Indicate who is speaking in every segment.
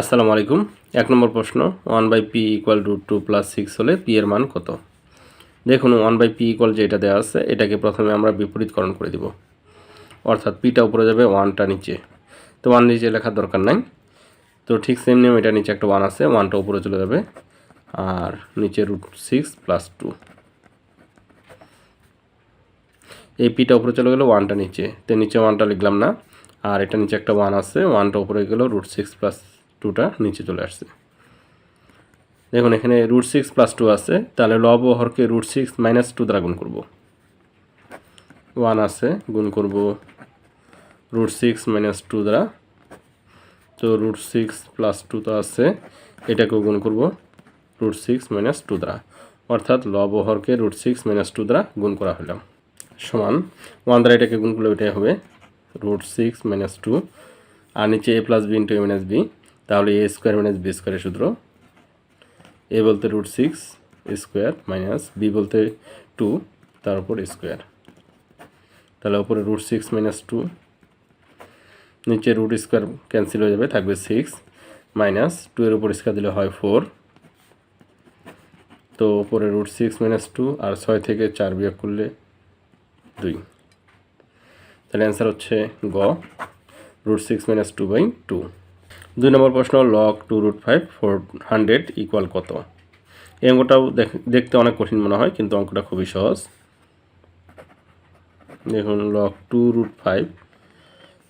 Speaker 1: আসসালামু আলাইকুম। এক নম্বর প্রশ্ন one by P equal to two plus six হলে পি এর মান কত? দেখুন ওয়ান বাই পি ইকুয়াল যেটা দেওয়া আছে, এটাকে প্রথমে আমরা বিপরীতকরণ করে দিব। অর্থাৎ পিটা উপরে যাবে ওয়ানটা নিচে। তো ওয়ান নিচে লেখার দরকার নাই। তো ঠিক সেম নিয়ম, এটা নিচে একটা ওয়ান আছে ওয়ানটা উপরে চলে যাবে। আর নিচে রুট সিক্স প্লাস টু এই পিটা উপরে চলে গেলো ওয়ানটা নিচে। তো নিচে ওয়ানটা লিখলাম না। আর এটা নিচে একটা ওয়ান আছে ওয়ানটা উপরে গেলো রুট সিক্স প্লাস টুটা নিচে চলে আসছে। দেখুন, এখানে রুট সিক্স প্লাস টু আছে, তাহলে লব ও হরকে রুট সিক্স মাইনাস টু দ্বারা গুণ করব। ওয়ান আছে, গুণ করব রুট সিক্স মাইনাস টু দ্বারা। তো রুট সিক্স প্লাস টু তো আছে, এটাকেও গুণ করব রুট সিক্স মাইনাস টু দ্বারা। অর্থাৎ লব হরকে রুট সিক্স মাইনাস টু দ্বারা গুণ করা হলাম সমান ওয়ান দ্বারা এটাকে গুণ করলে ওইটাই হবে রুট সিক্স মাইনাস টু আর নিচে A plus B into A minus B তাহলে এ স্কোয়ার মাইনাস বি স্কোয়ারের সূত্র এ বলতে root six square minus B বলতে টু তার উপর স্কোয়ার তাহলে ওপরে রুট সিক্স মাইনাস টু নিচে রুট স্কোয়ার ক্যান্সেল হয়ে যাবে, থাকবে সিক্স মাইনাস টু এর উপর স্কোয়ার দিলে হয় ফোর তো ওপরে রুট সিক্স মাইনাস টু আর ছয় থেকে চার বিয়োগ করলে দুই। তাহলে অ্যান্সার হচ্ছে গ root six minus two by two দুই নম্বর প্রশ্ন log two root five four hundred equal কত? এই অঙ্কটাও দেখ- দেখতে অনেক কঠিন মনে হয়, কিন্তু অঙ্কটা খুবই সহজ। দেখুন লক টু রুট ফাইভ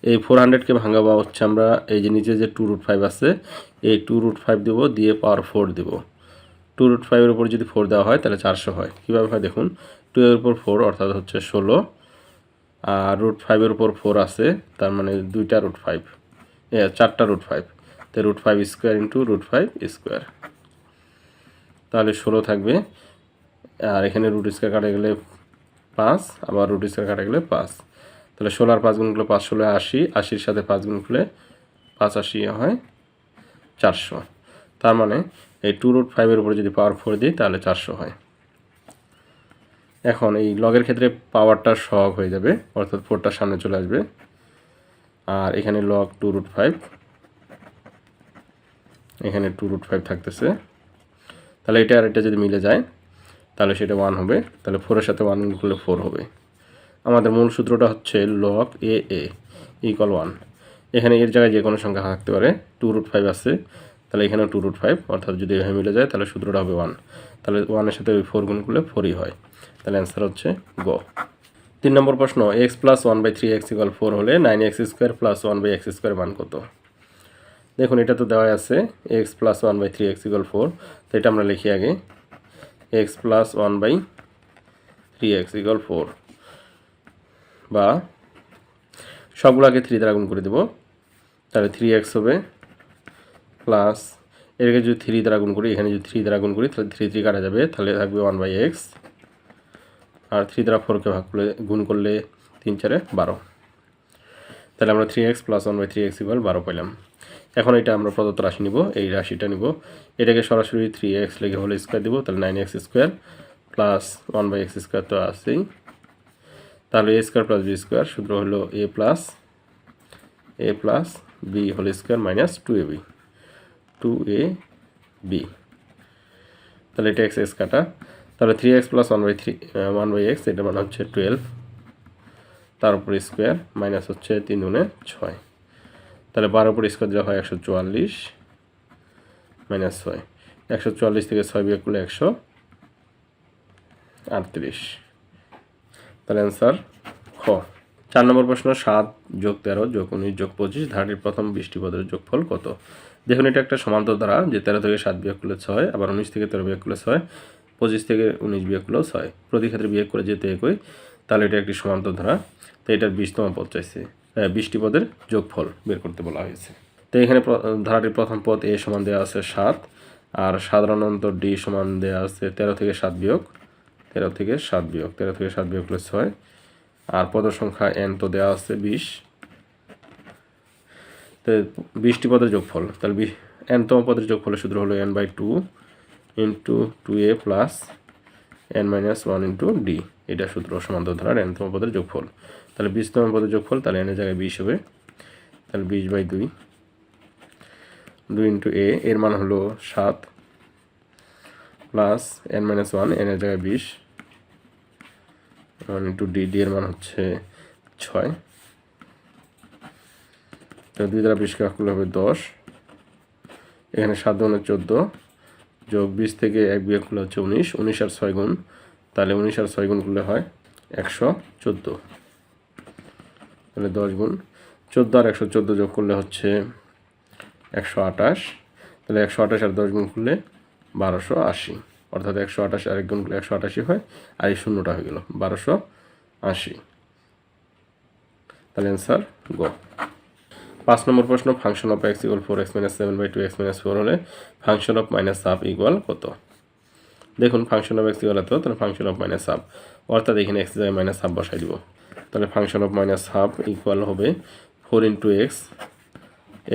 Speaker 1: এই ফোর হান্ড্রেডকে ভাঙাবো হচ্ছে আমরা এই যে নিচে যে টু রুট ফাইভ আছে, এই টু রুট ফাইভ দেবো, দিয়ে পাওয়ার ফোর দেবো। টু রুট ফাইভের উপর যদি ফোর দেওয়া হয়, তাহলে চারশো হয়। কীভাবে হয় দেখুন টু এর উপর ফোর অর্থাৎ হচ্ছে ষোলো, আর রুট ফাইভের উপর ফোর আছে, তার মানে দুইটা রুট ফাইভ চারটা রুট ফাইভ তো root five square into root five square তাহলে ষোলো থাকবে। আর এখানে রুট স্কোয়ার কাটা গেলে পাঁচ, আবার রুট স্কোয়ার কাটা গেলে পাঁচ। তাহলে ষোলো আর পাঁচ গুণ করলে পাঁচ ষোলো, আশি। আশির সাথে পাঁচ গুণ করলে পাঁচ আশি হয় চারশো। তার মানে এই টু রুট ফাইভের উপরে যদি পাওয়ার ফোর দিই, তাহলে চারশো হয়। এখন এই লগের ক্ষেত্রে পাওয়ারটা সহগ হয়ে যাবে, অর্থাৎ ফোরটা সামনে চলে আসবে। আর এখানে লগ টু রুট ফাইভ এখানে টু রুট ফাইভ থাকতেছে। তাহলে এটা আর এটা যদি মিলে যায়, তাহলে সেটা ওয়ান হবে। তাহলে ফোরের সাথে ওয়ান করলে ফোর হবে। আমাদের মূল সূত্রটা হচ্ছে log A A equal one এখানে এর জায়গায় যে কোনো সংখ্যা থাকতে পারে। টু রুট ফাইভ আছে। তাহলে এখানেও টু রুট ফাইভ অর্থাৎ যদি এভাবে মিলে যায়, তাহলে সূত্রটা হবে ওয়ান তাহলে ওয়ানের সাথে ওই ফোর গুণ করলে ফোরই হয়। তাহলে অ্যান্সার হচ্ছে গ। তিন নম্বর প্রশ্ন X plus one by three X equal four হলে nine X square plus one by X square মান কত? দেখুন, এটা তো দেওয়া আছে X plus one by three X equal four তো এটা আমরা লিখি আগে X plus one by three X equal four বা সবগুলোকে থ্রি দ্বারা গুণ করে দেবো, তাহলে থ্রি এক্স হবে প্লাস এটাকে যদি থ্রি দ্বারা গুণ করি, এখানে যদি থ্রি দ্বারা গুণ করি, তাহলে থ্রি থ্রি কাটা যাবে, তাহলে থাকবে ওয়ান বাই এক্স আর থ্রি দ্বারা ফোরকে ভাগ করলে, গুণ করলে তিন চারে বারো। তাহলে আমরা three X plus one by three X equal বারো পেলাম এখন এটা আমরা প্রদত্ত রাশি নিব, এই রাশিটা নিব। এটাকে সরাসরি থ্রি এক্স লেগে হলে স্কোয়ার দিব, তাহলে nine X square plus one by X square তো আছেই। তাহলে A square plus B square সূত্র হলো A plus A plus B whole square minus two A B two A B তাহলে এটা এক্স এক্স কাটা তাহলে three X plus one by three one by X এটা মানে হচ্ছে টুয়েলভ তার উপর স্কোয়ার মাইনাস হচ্ছে তিন গুণে ছয়। তাহলে বারো উপর স্কোয়ার দেওয়া হয় একশো চুয়াল্লিশ মাইনাস ছয়। একশো চুয়াল্লিশ থেকে ছয় বিয়োগ করলে একশো আটত্রিশ। তাহলে অ্যান্সার খ। চার নম্বর প্রশ্ন, সাত যোগ তেরো যোগ উনিশ যোগ পঁচিশ, ধারাটির প্রথম বৃষ্টি পদের যোগফল কত? দেখুন, এটা একটা সমান্তর ধারা যে তেরো থেকে সাত বিয়োগ করলে ছয়, আবার উনিশ থেকে তেরো বিয়োগ করলে ছয় পঁচিশ থেকে উনিশ বিয়োগ করলেও ছয় প্রতি ক্ষেত্রে বিয়োগ করে যেতে একই, তাহলে এটা একটি সমান্তর ধারা তো এটার বিশতম পদ চাইছে বৃষ্টি পদের যোগফল বের করতে বলা হয়েছে। তো এখানে ধারাটির প্রথম পদ এ সমান দেওয়া আছে সাত, আর সাধারণত ডি সমান দেওয়া আছে তেরো থেকে সাত বিয়োগ, তেরো থেকে সাত বিয়োগ, তেরো থেকে সাত বিয়োগ করলে ছয়। আর পদ সংখ্যা এন তো দেওয়া আছে বিশ। তো বিশটি পদের যোগফল, তাহলে এনতম পদের যোগফলের সূত্র হলো N by two. Into two A plus N minus one into D এটা সূত্র সমান্তর ধারার এনতম পদের যোগফল। তাহলে বিশতম পদের যোগফল, তাহলে এনের জায়গায় বিশ হবে। তাহলে বিশ বাই দুই। দুই ইন্টু এ এর মান হলো সাত plus N minus one N এর জায়গায় বিশ। ওয়ান ইন্টু ডি ডি এর মান হচ্ছে ছয়। তো দুই দ্বারা ভাগ করলে হবে দশ। এখানে সাত গুণে চোদ্দ। যোগ বিশ থেকে এক বিয়োগ করলে হচ্ছে উনিশ উনিশ আর ছয় গুণ। তাহলে উনিশ আর ছয় গুণ করলে হয় একশো চোদ্দ। তাহলে দশ গুণ। চোদ্দ আর একশো চোদ্দ যোগ করলে হচ্ছে একশো আঠাশ। তাহলে একশো আঠাশ আর দশ গুণ করলে বারোশো আশি। অর্থাৎ একশো আঠাশ আর এক গুণ করলে একশো আটাশি হয় আর এই শূন্যটা হয়ে গেল বারোশো আশি। তাহলে অ্যান্সার গ। পাঁচ নম্বর প্রশ্ন function of X equal four X minus seven by two X minus four হলে function of minus half equal কত? দেখুন ফাংশন অফ এক্স ইকুয়াল এত, তাহলে ফাংশন অফ মাইনাস হাফ অর্থাৎ এখানে এক্স জায়গায় মাইনাস হাফ বসাই দিব। তাহলে function of minus half equal হবে ফোর ইন্টু এক্স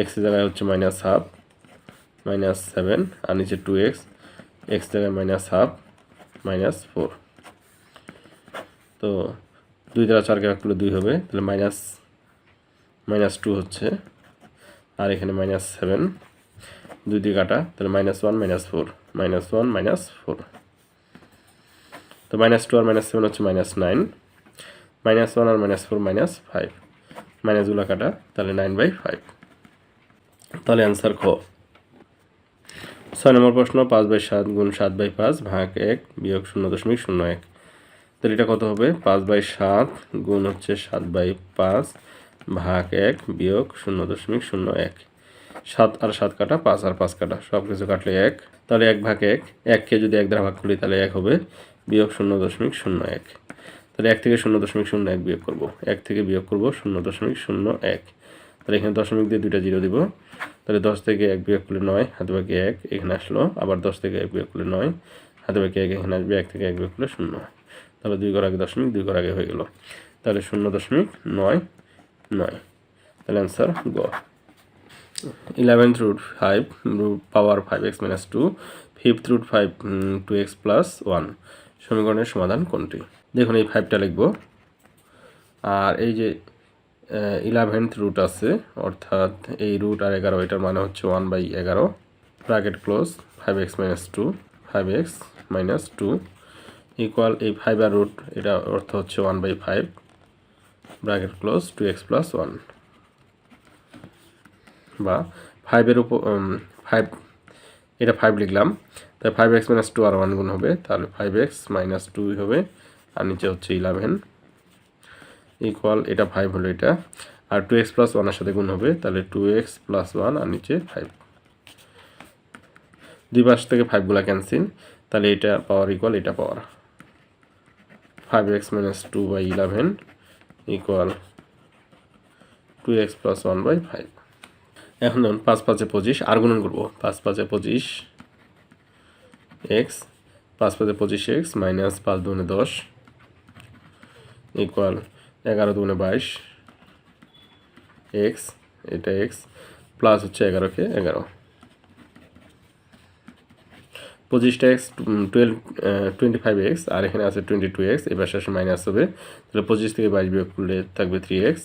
Speaker 1: এক্স জায়গায় হচ্ছে মাইনাস হাফ মাইনাস সেভেন আর নিচে টু এক্স এক্স জায়গায় মাইনাস হাফ মাইনাস ফোর তো দুই দ্বারা চারকে ভাগ করলে দুই হবে, তাহলে মাইনাস মাইনাস টু হচ্ছে। আর এখানে মাইনাস সেভেন দুই দিয়ে কাটা, তাহলে minus one minus four minus one minus four তো মাইনাস টু আর মাইনাস সেভেন হচ্ছে মাইনাস নাইন মাইনাস ওয়ান আর মাইনাস ফোর মাইনাস ফাইভ মাইনাসগুলো কাটা, তাহলে নাইন বাই ফাইভ তাহলে অ্যান্সার খ। ছয় নম্বর প্রশ্ন, পাঁচ বাই সাত গুণ সাত বাই পাঁচ ভাগ এক বিয়োগ শূন্য দশমিক শূন্য এক। তাহলে এটা কত হবে? পাঁচ বাই সাত গুণ হচ্ছে সাত বাই পাঁচ। ভাগ এক বিয়োগ শূন্য দশমিক শূন্য এক। সাত আর সাত কাটা, পাঁচ আর পাঁচ কাটা সব কিছু কাটলে এক। তাহলে এক ভাগ এক, এককে যদি এক দ্বারা ভাগ করি, তাহলে এক হবে বিয়োগ শূন্য দশমিক শূন্য এক। তাহলে এক থেকে শূন্য দশমিক শূন্য এক বিয়োগ করব। এক থেকে বিয়োগ করব শূন্য দশমিক শূন্য এক। তাহলে এখানে দশমিক দিয়ে দুইটা জিরো দিব। তাহলে দশ থেকে এক বিয়োগ করলে নয়, হাতে বাকি এক এখানে আসলো। আবার দশ থেকে এক বিয়োগ করলে নয়, হাতে বাকি এক এখানে আসবে, এক থেকে এক বিয়োগ করলে শূন্য। তাহলে দুই ঘর আগে দশমিক, দুই ঘর আগে হয়ে গেল। তাহলে শূন্য দশমিক নয় নয়। তাহলে অ্যান্সার গ eleventh root five root power five X minus two fifth root five two X plus one সমীকরণের সমাধান কোনটি? দেখুন, এই ফাইভটা লিখব। আর এই যে ইলেভেন্থ রুট আছে, অর্থাৎ এই রুট আর এগারো, এটার মানে হচ্ছে ওয়ান বাই এগারো bracket close five x minus two five x minus two equal এই ফাইভ আর রুট এটা অর্থ হচ্ছে one by five bracket close two x plus one বা ফাইভের উপর ফাইভ এটা ফাইভ লিখলাম। তাই ফাইভ এক্স মাইনাস টু আর ওয়ান গুণ হবে, তাহলে ফাইভ এক্স মাইনাস টু হবে, আর নিচে হচ্ছে ইলেভেন ইকুয়াল এটা ফাইভ হলো এটা। আর টু এক্স প্লাস ওয়ানের সাথে গুণ হবে, তাহলে টু এক্স প্লাস ওয়ান আর নিচে ফাইভ দুই পাশ থেকে ফাইভগুলো ক্যান্সেল তাহলে এটা পাওয়ার ইকুয়াল এটা power five x minus two by eleven equal two x plus one by five এখন ধরুন পাঁচ পাঁচে পঁচিশ, আর গুণন করব। পাঁচ পাঁচে পঁচিশ এক্স পাঁচ পাঁচে পঁচিশ এক্স মাইনাস পাঁচ দুগুণে দশ ইকুয়াল এগারো দুগুণে বাইশ এক্স এটা এক্স প্লাস হচ্ছে এগারোকে এগারো। পঁচিশটা x twelve twenty five x আর এখানে আছে টোয়েন্টি টু এক্স এবার শেষে মাইনাস হবে। তাহলে পঁচিশ থেকে বাইশ বিয়োগ করলে থাকবে থ্রি এক্স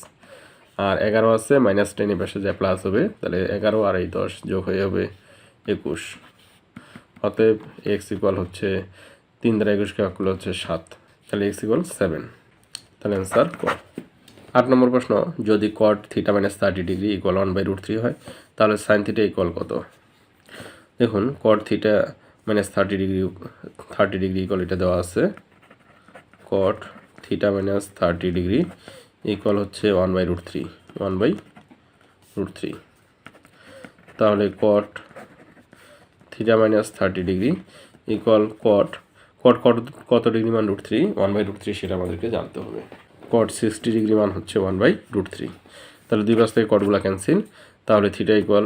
Speaker 1: আর এগারো আছে মাইনাস টেন এ পাশে যা প্লাস হবে। তাহলে এগারো আর এই দশ যোগ হয়ে হবে একুশ। অতএব এক্স ইকুয়াল হচ্ছে তিন দ্বারা একুশকে ভাগ করলে হচ্ছে সাত। তাহলে এক্স ইকুয়াল সেভেন তাহলে অ্যান্সার ক। আট নম্বর প্রশ্ন, যদি cot theta minus thirty degree equal one by root three হয়, তাহলে সাইন থিটা ইকুয়াল কত? দেখুন cot theta minus thirty degree thirty degree equal এটা দেওয়া আছে। Cot theta minus thirty degree equal হচ্ছে one by root three one by root three তাহলে cot theta minus thirty degree equal cot cot কত কত degree মান root three one by root three সেটা আমাদেরকে জানতে হবে। কট সিক্সটি ডিগ্রি মান হচ্ছে ওয়ান বাই রুট থ্রি তাহলে দুই পাশ থেকে কটগুলো ক্যান্সেল তাহলে থিটা ইকুয়াল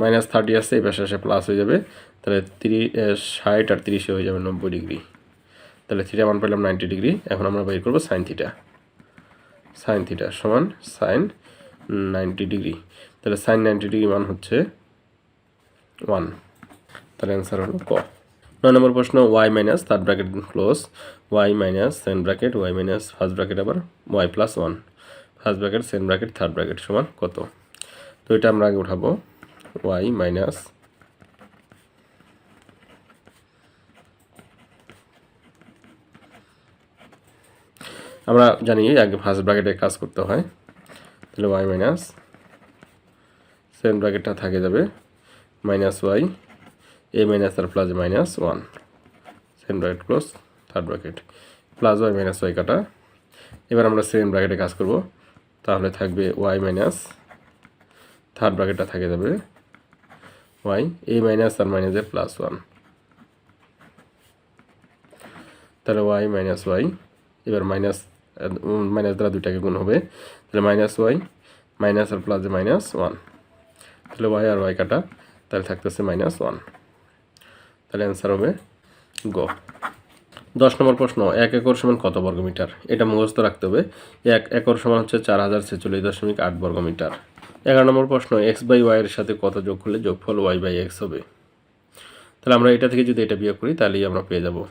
Speaker 1: মাইনাস থার্টি আসছে এই পাশে আসে প্লাস হয়ে যাবে। তাহলে তিরিশ ষাট আর তিরিশে হয়ে যাবে নব্বই ডিগ্রি তাহলে থিটা মান পেলাম নাইনটি ডিগ্রি এখন আমরা বের করব সাইন থিটা সাইন থিটা সমান সাইন নাইনটি ডিগ্রি তাহলে সাইন নাইনটি ডিগ্রি মান হচ্ছে ওয়ান তাহলে অ্যান্সার হলো ক। নয় নম্বর প্রশ্ন y minus third bracket close y minus second bracket y minus first bracket আবার y plus one first bracket second bracket third bracket সমান কত? তো এটা আমরা আগে উঠাবো। ওয়াই মাইনাস আমরা জানি আগে ফার্স্ট ব্র্যাকেটে কাজ করতে হয়। তাহলে ওয়াই মাইনাস সেকেন্ড ব্র্যাকেটটা থাকে যাবে minus y a minus R plus minus one second bracket close third bracket plus y minus y কাটা। এবার আমরা সেকেন্ড ব্র্যাকেটে কাজ করব। তাহলে থাকবে ওয়াই মাইনাস থার্ড ব্র্যাকেটটা থাকে যাবে ওয়াই, এ মাইনাস আর মাইনাস এ প্লাস ওয়ান তাহলে ওয়াই মাইনাস ওয়াই, এবার মাইনাস মাইনাস দ্বারা দুইটাকে গুণ হবে। তাহলে মাইনাস ওয়াই, মাইনাস আর প্লাস মাইনাস ওয়ান তাহলে ওয়াই আর ওয়াই কাটা, তাহলে থাকতেছে মাইনাস ওয়ান তাহলে অ্যান্সার হবে গ। দশ নম্বর প্রশ্ন, এক একর সমান কত বর্গমিটার? এটা মুখস্থ রাখতে হবে। এক একর সমান হচ্ছে চার হাজার ছেচল্লিশ দশমিক আট বর্গমিটার। এগারো নম্বর প্রশ্ন এক্স বাই ওয়াইয়ের সাথে কত যোগ করলে যোগফল ওয়াই বাই এক্স হবে? তাহলে আমরা এটা থেকে যদি এটা বিয়োগ করি, তাহলেই আমরা পেয়ে যাব।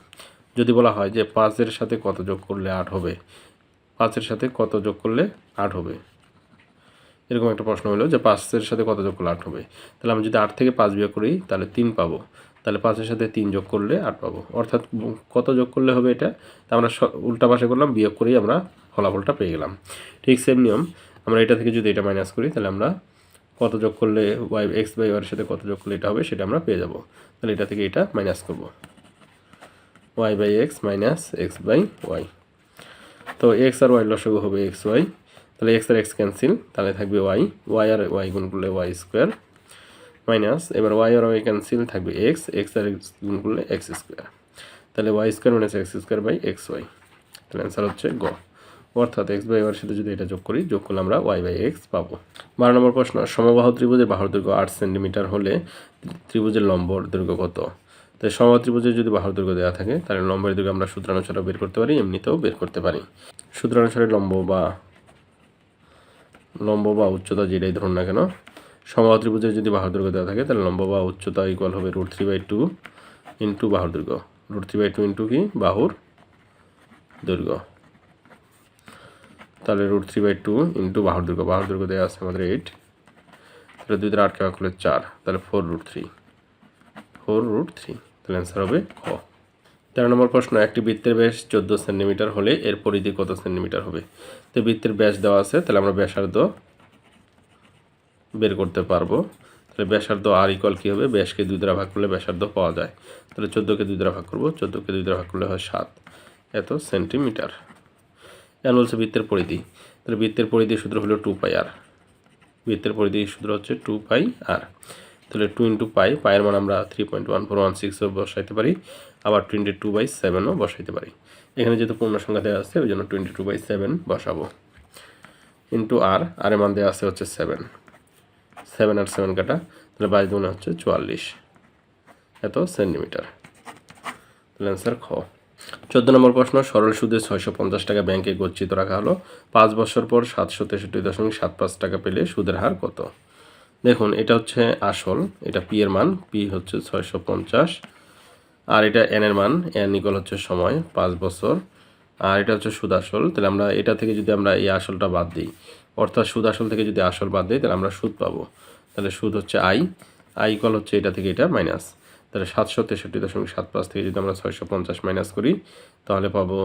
Speaker 1: যদি বলা হয় যে পাঁচের সাথে কত যোগ করলে আট হবে? পাঁচের সাথে কত যোগ করলে আট হবে? এরকম একটা প্রশ্ন হলো যে পাঁচের সাথে কত যোগ করলে আট হবে? তাহলে আমি যদি আট থেকে পাঁচ বিয়োগ করি, তাহলে তিন পাবো। তাহলে পাঁচের সাথে তিন যোগ করলে আট পাবো। অর্থাৎ কত যোগ করলে হবে এটা? তা আমরা উল্টা পাশে করলাম, বিয়োগ করেই আমরা ফলাফলটা পেয়ে গেলাম। ঠিক সেম নিয়ম। আমরা এটা থেকে যদি এটা মাইনাস করি, তাহলে আমরা কত যোগ করলে ওয়াই এক্স বাই ওয়াইয়ের সাথে কত যোগ করলে এটা হবে, সেটা আমরা পেয়ে যাব। তাহলে এটা থেকে এটা মাইনাস করব। Y by x minus x by y তো এক্স আর ওয়াই লসগু হবে এক্স ওয়াই তাহলে এক্স আর এক্স ক্যান্সেল তাহলে থাকবে ওয়াই ওয়াই আর ওয়াই গুণ করলে ওয়াই স্কোয়ার মাইনাস এবার ওয়াই আর ওয়াই ক্যান্সেল থাকবে এক্স এক্স আর এক্স গুণ করলে এক্স স্কোয়ার তাহলে y square minus x square by x y তাহলে অ্যান্সার হচ্ছে গ। অর্থাৎ এক্স বাই ওয়ার সাথে যদি এটা যোগ করি, যোগ করলে আমরা ওয়াই বাই এক্স পাবো। বারো নম্বর প্রশ্ন, সমবাহ ত্রিভুজের বাহুর দৈর্ঘ্য আট সেন্টিমিটার হলে ত্রিভুজের লম্বর দৈর্ঘ্য কত? তাই সমবাহু ত্রিভুজের যদি বাহুর দৈর্ঘ্য দেওয়া থাকে, তাহলে লম্বের দৈর্ঘ্য আমরা সূত্রানুসারেও বের করতে পারি, এমনিতেও বের করতে পারি। সূত্রানুসারে লম্ব বা লম্ব বা উচ্চতা যেটাই ধরুন না কেন, সমবাহু ত্রিভুজের যদি বাহুর দৈর্ঘ্য দেওয়া থাকে, তাহলে লম্ব বা উচ্চতা ইকুয়াল হবে root three by two into বাহুর দৈর্ঘ্য। Root three by two into কি? বাহুর দৈর্ঘ্য। তাহলে root three by two into বাহুর দৈর্ঘ্য বাহুর দৈর্ঘ্য দেওয়া আছে আমাদের এইট তাহলে দুই দ্বারা আটকে ভাগ চার, তাহলে four root three four root three তাহলে অ্যান্সার হবে খ। তেরো নম্বর প্রশ্ন, একটি বৃত্তের ব্যাস চোদ্দ সেন্টিমিটার হলে এর পরিধি কত সেন্টিমিটার হবে? তো বৃত্তের ব্যাস দেওয়া আছে, তাহলে আমরা ব্যাসার্ধ বের করতে পারব। তাহলে ব্যাসার্ধ আর ইকল কী হবে? ব্যাসকে দুই দ্বারা ভাগ করলে ব্যাসার্ধ পাওয়া যায়। তাহলে চোদ্দোকে দুই দ্বারা ভাগ করব, চোদ্দোকে দুই দ্বারা ভাগ করলে হয় সাত। এত সেন্টিমিটার। এখন বলছে বৃত্তের পরিধি। তাহলে বৃত্তের পরিধি সূত্র হলো টু পাই আর বৃত্তের পরিধি সূত্র হচ্ছে টু পাই আর তাহলে টু ইন্টু পাই পায়ের মান আমরা three point one four one সিক্সও বসাইতে পারি। আবার টোয়েন্টি টু বাই সেভেনও বসাইতে পারি। এখানে যেহেতু পূর্ণ সংখ্যা দেওয়া আছে, ওই জন্য টোয়েন্টি টু বাই সেভেন বসাবো। ইন্টু আর আর এর মান দেওয়া আছে হচ্ছে সেভেন সেভেন আর সেভেন কাটা, তাহলে বাইশ দুগুণে হচ্ছে চুয়াল্লিশ। এত সেন্টিমিটার তাহলে অ্যান্সার খ। চোদ্দ নম্বর প্রশ্ন, সরল সুদে ছয়শো পঞ্চাশ টাকা ব্যাংকে গচ্ছিত রাখা হলো। পাঁচ বছর পর সাতশো তেষট্টি দশমিক সাত পাঁচ টাকা পেলে সুদের হার কত? দেখুন, এটা হচ্ছে আসল, এটা পি এর মান, পি হচ্ছে ছয়শো পঞ্চাশ, আর এটা এন এর মান, এন ইকুয়াল হচ্ছে সময়, পাঁচ বছর, আর এটা হচ্ছে সুদ আসল। তাহলে আমরা এটা থেকে যদি আমরা এই আসলটা বাদ দিই, অর্থাৎ সুদ আসল থেকে যদি আসল বাদ দিই, তাহলে আমরা সুদ পাবো। তাহলে সুদ হচ্ছে আই আই ইকুয়াল হচ্ছে এটা থেকে এটা মাইনাস তাহলে সাতশো তেষট্টি দশমিক সাত পাঁচ থেকে যদি আমরা ছয়শো পঞ্চাশ মাইনাস করি, তাহলে পাবো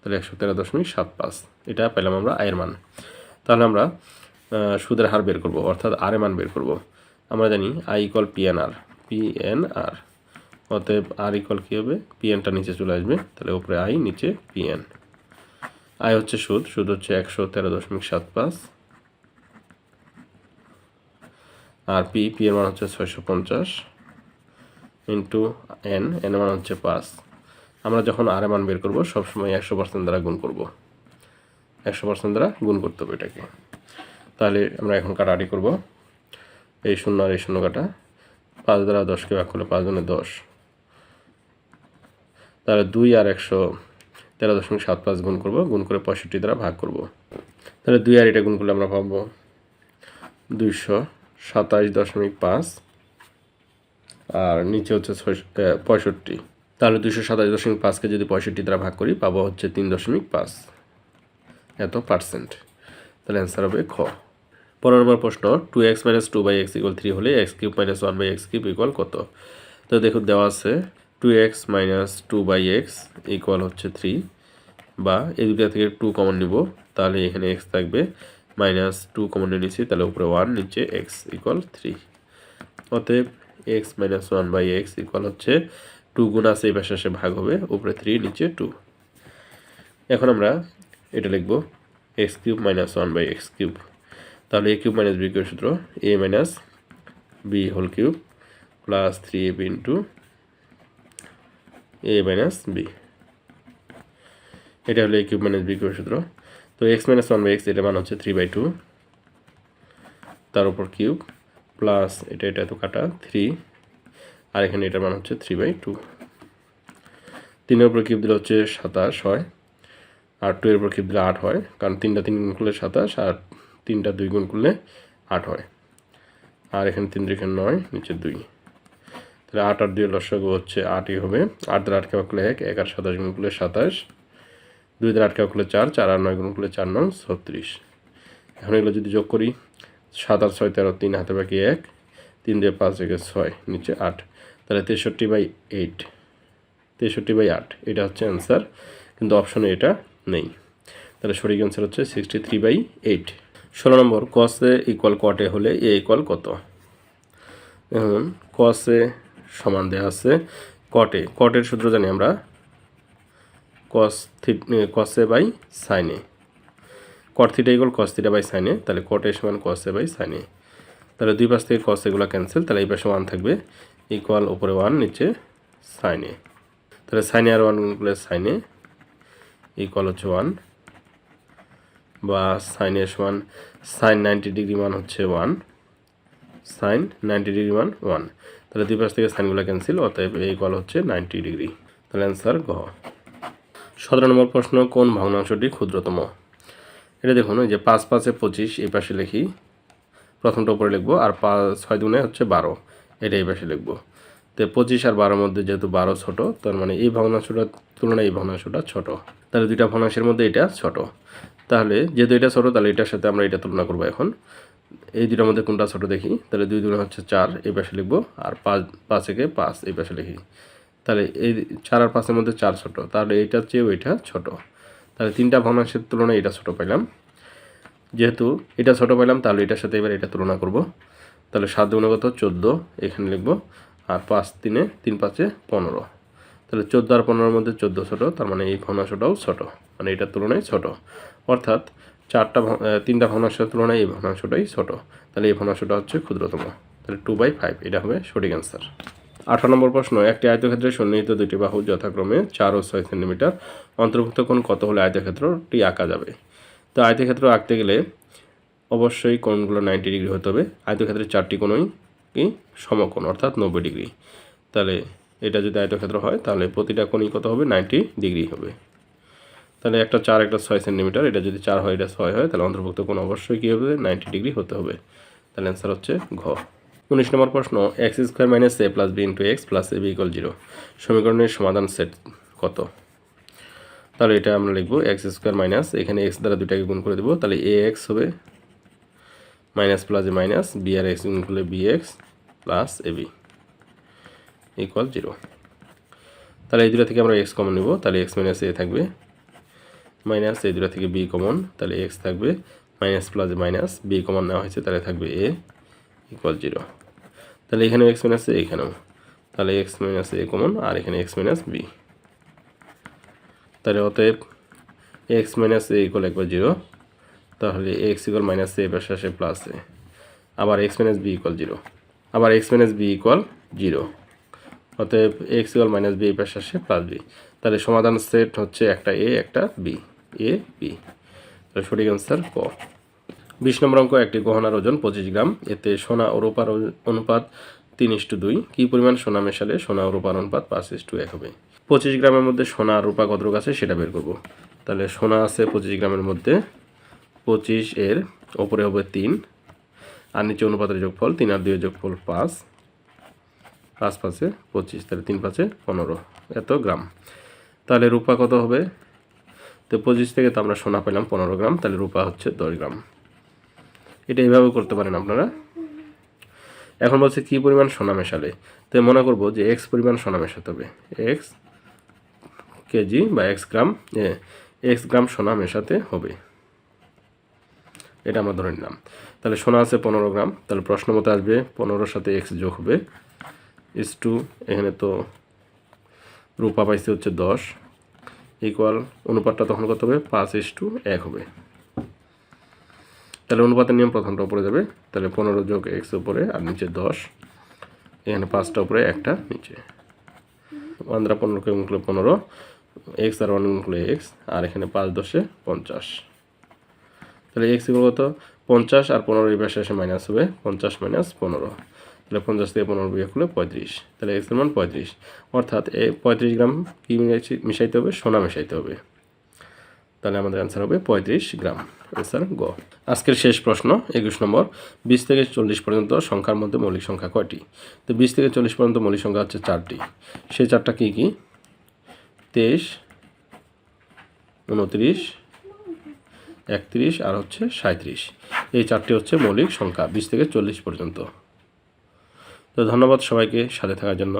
Speaker 1: তাহলে একশো তেরো দশমিক সাত পাঁচ। এটা পেলাম আমরা আয়ের মান। তাহলে আমরা সুদের হার বের করব, অর্থাৎ আর মান বের করব। আমরা জানি I equal P N R P N R অতএব আর ইকল কী হবে? পি এনটা নিচে চলে আসবে, তাহলে উপরে আই নিচে পি এন আই হচ্ছে সুদ সুদ হচ্ছে একশো তেরো দশমিক সাত পাঁচ। আর পি পি এর মান হচ্ছে ছয়শো পঞ্চাশ। ইন্টু এন এন মান হচ্ছে পাঁচ। আমরা যখন আর মান বের করব, সবসময় একশো পার্সেন্ট দ্বারা গুণ করব। একশো পার্সেন্ট দ্বারা গুণ করতে হবে এটাকে। তাহলে আমরা এখন কাটাকাটি করব। এই শূন্য আর এই শূন্য কাটা। পাঁচ দ্বারা দশকে ভাগ করলে পাঁচ জনে দশ। তাহলে দুই আর একশো তেরো দশমিক সাত পাঁচ গুণ করব, গুণ করে পঁয়ষট্টি দ্বারা ভাগ করব। তাহলে দুই আর এটা গুণ করলে আমরা পাবো দুইশো সাতাশ দশমিক পাঁচ। আর নিচে হচ্ছে পঁয়ষট্টি। তাহলে দুশো সাতাশ দশমিক পাঁচকে যদি পঁয়ষট্টি দ্বারা ভাগ করি, পাবো হচ্ছে তিন দশমিক পাঁচ। এত পার্সেন্ট তাহলে অ্যান্সার হবে খ। পনেরো নম্বর প্রশ্ন two x minus two by x equal three হলে x cube minus one by x cube equal কত? তো দেখুন, দেওয়া আছে two x minus two by x equal হচ্ছে থ্রি বা এই দুটা থেকে টু কমন নিব। তাহলে এখানে এক্স থাকবে মাইনাস টু কমন নিয়ে নিচ্ছি, তাহলে উপরে ওয়ান নিচে এক্স ইকুয়াল থ্রি অতএব x minus one by x equal হচ্ছে টু গুণ আছে, এই পাশে ভাগ হবে, উপরে থ্রি নিচে টু এখন আমরা এটা লিখব x cube minus one by x cube তাহলে a cube minus b cube সূত্র a minus b whole cube plus three a b into a minus b এটা হলো a cube minus b cube সূত্র। তো x minus one by x এটা মান হচ্ছে three by two তার উপর কিউব প্লাস এটা এটা তো কাটা থ্রি আর এখানে এটার মান হচ্ছে থ্রি বাই টু তিনের উপর কিউব দিলে হচ্ছে সাতাশ হয়, আর টু এর উপর কিউব দিলে আট হয়, কারণ তিনটা তিন গুণ করলে সাতাশ, আর তিনটা দুই গুণ করলে আট হয়। আর এখানে তিন এখানে নয়, নিচে দুই। তাহলে আট আর দুই লসাগু হচ্ছে আটই হবে। আট দ্বারা আটকে করলে এক এক আর সাতাশ গুণ করলে সাতাশ। দুই দ্বারা আটকে করলে চার চার আর নয় গুণ করলে চার নং ছত্রিশ। এখন এগুলো যদি যোগ করি সাত আর ছয় তেরো তিন হাতে বাকি এক, তিন দিয়ে পাঁচ থেকে ছয়, নিচে আট। তাহলে তেষট্টি বাই এইট তেষট্টি বাই আট, এটা হচ্ছে অ্যান্সার কিন্তু অপশনে এটা নেই। তাহলে সঠিক অ্যান্সার হচ্ছে সিক্সটি থ্রি বাই এইট ষোলো নম্বর কসে ইকুয়াল কটে হলে এ ইকুয়াল কত? এখন কসে সমান দেওয়া আছে কটে কটের সূত্র জানি আমরা। কস থি কসে বাই সাইনে cot theta equal cos theta by সাইনে তাহলে কট এ সমান কস এ বাই সাইনে তাহলে দুই পাশ থেকে কস এগুলো ক্যান্সেল তাহলে এই পাশে ওয়ান থাকবে ইকুয়াল উপরে ওয়ান নিচে সাইনে তাহলে সাইনে আর ওয়ান গুণগুলো সাইনে ইকুয়াল হচ্ছে ওয়ান বা সাইনে সমান সাইন নাইনটি ডিগ্রি মান হচ্ছে ওয়ান সাইন নাইনটি ডিগ্রি মান ওয়ান তাহলে দুই পাশ থেকে সাইনগুলো ক্যান্সেল অতএব এই ইকুয়াল হচ্ছে নাইনটি ডিগ্রি তাহলে অ্যান্সার গ। সতেরো নম্বর প্রশ্ন, কোন ভগ্নাংশটি ক্ষুদ্রতম? এটা দেখুন, ওই যে পাঁচ পাঁচে পঁচিশ, এই পাশে লিখি। প্রথমটা উপরে লিখব, আর পাঁচ, ছয় দুনে হচ্ছে বারো। এটা এই পাশে লিখব। তো পঁচিশ আর বারোর মধ্যে যেহেতু বারো ছোট, তার মানে এই ভগ্নাংশটার তুলনায় এই ভগ্নাংশটা ছোট। তাহলে দুইটা ভগ্নাংশের মধ্যে এটা ছোট। তাহলে যেহেতু এটা ছোট, তাহলে এটার সাথে আমরা এটা তুলনা করব এখন। এই দুটার মধ্যে কোনটা ছোট দেখি? তাহলে দুই দুনে হচ্ছে চার, এই পাশে লিখব, আর পাঁচ পাঁচ থেকে পাঁচ, এই পাশে লিখি। তাহলে এই চার আর পাঁচের মধ্যে চার ছোট, তাহলে এইটার চেয়ে ওইটা ছোট। তাহলে তিনটা ভগ্নাংশের তুলনায় এটা ছোট পাইলাম। যেহেতু এটা ছোট পাইলাম, তাহলে এটার সাথে এবার এটা তুলনা করব। তাহলে সাত দুগুণে কত চোদ্দ, এখানে লিখব। আর পাঁচ তিনে, তিন পাঁচে পনেরো। তাহলে চোদ্দ আর পনেরোর মধ্যে চোদ্দ ছোটো, তার মানে এই ভগ্নাংশটাও ছোটো। মানে এটার তুলনায় ছোট। অর্থাৎ চারটা তিনটা ভগ্নাংশের তুলনায় এই ভগ্নাংশটাই ছোট। তাহলে এই ভগ্নাংশটা হচ্ছে ক্ষুদ্রতম। তাহলে টু বাই ফাইভ এটা হবে সঠিক অ্যান্সার আঠারো নম্বর প্রশ্ন, একটি আয়তক্ষেত্রে সন্নিহিত দুটি বাহু যথাক্রমে চার ও ছয় সেন্টিমিটার। অন্তর্ভুক্ত কোণ কত হলে আয়তক্ষেত্রটি আঁকা যাবে? তো আয়তক্ষেত্র আঁকতে গেলে অবশ্যই কোণগুলো নাইনটি ডিগ্রি হতে হবে। আয়তক্ষেত্রের চারটি কোণই কি? সমকোণ, অর্থাৎ নব্বই ডিগ্রি। তাহলে এটা যদি আয়তক্ষেত্র হয়, তাহলে প্রতিটা কোণই কত হবে? নাইনটি ডিগ্রি হবে। তাহলে একটা চার, একটা ছয় সেন্টিমিটার, এটা যদি চার হয়, এটা ছয় হয়, তাহলে অন্তর্ভুক্ত কোণ অবশ্যই কী হবে? নাইনটি ডিগ্রি হতে হবে। তাহলে অ্যান্সার হচ্ছে ঘ। উনিশ নম্বর প্রশ্ন x square minus a plus b into x plus a b equal zero সমীকরণের সমাধান সেট কত? তাহলে এটা আমরা লিখব এক্স স্কোয়ার মাইনাস এখানে এক্স দ্বারা দুটাকে গুণ করে দেবো, তাহলে এ এক্স হবে minus plus a minus b R x গুণ করলে b x plus a b equal zero তাহলে এই দুটা থেকে আমরা এক্স কমন নেব, তাহলে এক্স মাইনাস এ থাকবে মাইনাস এই দুটা থেকে বি কমন তাহলে এক্স থাকবে minus plus minus b common নেওয়া হয়েছে, তাহলে থাকবে এ ইকুয়াল জিরো তাহলে এখানেও এক্স মাইনাস এ এখানেও। তাহলে এক্স মাইনাস এ কমন আর এখানে এক্স মাইনাস বি তাহলে অতএব এক্স মাইনাস এ ইকুয়াল একবার জিরো তাহলে এক্স ইকুয়াল মাইনাস এ পাশে আসে প্লাস এ আবার x minus b equal zero আবার x minus b equal zero অতএব এক্স ইকুয়াল মাইনাস বি পাশে আসে প্লাস বি তাহলে সমাধান সেট হচ্ছে একটা এ একটা বি এ বি তাহলে সঠিক অ্যান্সার ক। বিশ নম্বর অঙ্ক, একটি গহনার ওজন পঁচিশ গ্রাম। এতে সোনা ও রূপার অনুপাত তিন ইস্টু দুই। কী পরিমাণ সোনা মেশালে সোনা ও রূপার অনুপাত পাঁচ ইস্টু এক হবে? পঁচিশ গ্রামের মধ্যে সোনা আর রূপা কতটুকু আছে সেটা বের করব। তাহলে সোনা আছে পঁচিশ গ্রামের মধ্যে পঁচিশ এর ওপরে হবে তিন, আর নিচে অনুপাতের যোগফল তিন আর দুইয়ের যোগফল পাঁচ। পাঁচ পাঁচে পঁচিশ, তাহলে তিন পাঁচে পনেরো। এত গ্রাম। তাহলে রূপা কত হবে? তো পঁচিশ থেকে তো আমরা সোনা পেলাম পনেরো গ্রাম, তাহলে রূপা হচ্ছে দশ গ্রাম। এটা এইভাবেও করতে পারেন আপনারা। এখন বলছে কী পরিমাণ সোনা মেশালে। তো মনে করব যে এক্স পরিমাণ সোনা মেশাতে হবে। এক্স কেজি বা এক্স গ্রাম এক্স গ্রাম সোনা মেশাতে হবে। এটা আমরা ধরে নিলাম। তাহলে সোনা আছে পনেরো গ্রাম। তাহলে প্রশ্ন মতো আসবে, পনেরোর সাথে এক্স যোগ হবে। ইস টু এখানে তো রূপা পাইছে হচ্ছে দশ। ইকুয়াল অনুপাতটা তখন কত হবে? পাঁচ ইস টু এক হবে। তাহলে অনুপাতের নিয়ম প্রথমটা উপরে যাবে। তাহলে পনেরো যোগ এক্স উপরে আর নিচে দশ। এখানে পাঁচটা উপরে, একটা নিচে। ওয়ান দ্বারা পনেরোকে গুণ করলে পনেরো এক্স আর ওয়ান গুণ করলে এক্স আর এখানে পাঁচ দশে পঞ্চাশ। তাহলে এক্স ইকুয়াল কত? পঞ্চাশ আর পনেরো এই পাশে এসে মাইনাস হবে, পঞ্চাশ মাইনাস পনেরো। তাহলে পঞ্চাশ থেকে পনেরো বিয়ে করলে পঁয়ত্রিশ। তাহলে এক্সের মান পঁয়ত্রিশ। অর্থাৎ এই পঁয়ত্রিশ গ্রাম কী মিশাইতে হবে? সোনা মিশাইতে হবে। তাহলে আমাদের অ্যান্সার হবে পঁয়ত্রিশ গ্রাম। অ্যান্সার গ আজকের শেষ প্রশ্ন, একুশ নম্বর। বিশ থেকে চল্লিশ পর্যন্ত সংখ্যার মধ্যে মৌলিক সংখ্যা কয়টি? তো বিশ থেকে চল্লিশ পর্যন্ত মৌলিক সংখ্যা হচ্ছে চারটি। সেই চারটা কী কী? তেইশ, উনত্রিশ, একত্রিশ আর হচ্ছে সাঁত্রিশ এই চারটি হচ্ছে মৌলিক সংখ্যা বিশ থেকে চল্লিশ পর্যন্ত। তো ধন্যবাদ সবাইকে সাথে থাকার জন্য।